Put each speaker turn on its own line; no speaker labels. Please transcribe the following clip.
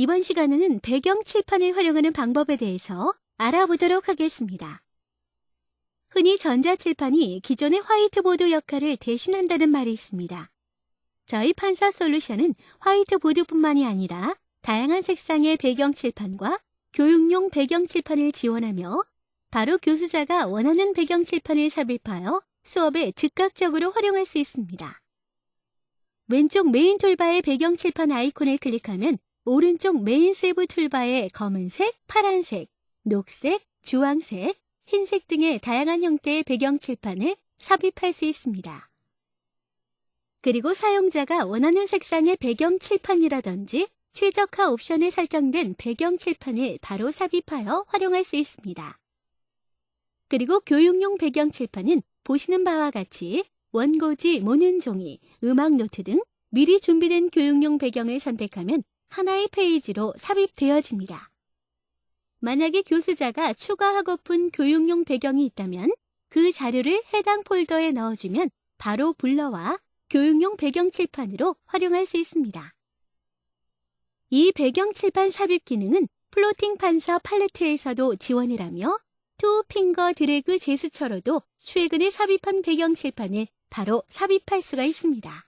이번 시간에는 배경 칠판을 활용하는 방법에 대해서 알아보도록 하겠습니다. 흔히 전자칠판이 기존의 화이트보드 역할을 대신한다는 말이 있습니다. 저희 판사 솔루션은 화이트보드뿐만이 아니라 다양한 색상의 배경 칠판과 교육용 배경 칠판을 지원하며 바로 교수자가 원하는 배경 칠판을 삽입하여 수업에 즉각적으로 활용할 수 있습니다. 왼쪽 메인 툴바의 배경 칠판 아이콘을 클릭하면 오른쪽 메인 세부 툴바에 검은색, 파란색, 녹색, 주황색, 흰색 등의 다양한 형태의 배경 칠판을 삽입할 수 있습니다. 그리고 사용자가 원하는 색상의 배경 칠판이라든지 최적화 옵션에 설정된 배경 칠판을 바로 삽입하여 활용할 수 있습니다. 그리고 교육용 배경 칠판은 보시는 바와 같이 원고지, 모는 종이, 음악 노트 등 미리 준비된 교육용 배경을 선택하면 하나의 페이지로 삽입되어집니다. 만약에 교수자가 추가하고픈 교육용 배경이 있다면 그 자료를 해당 폴더에 넣어주면 바로 불러와 교육용 배경 칠판으로 활용할 수 있습니다. 이 배경 칠판 삽입 기능은 플로팅 판서 팔레트에서도 지원을 하며 투 핑거 드래그 제스처로도 최근에 삽입한 배경 칠판을 바로 삽입할 수가 있습니다.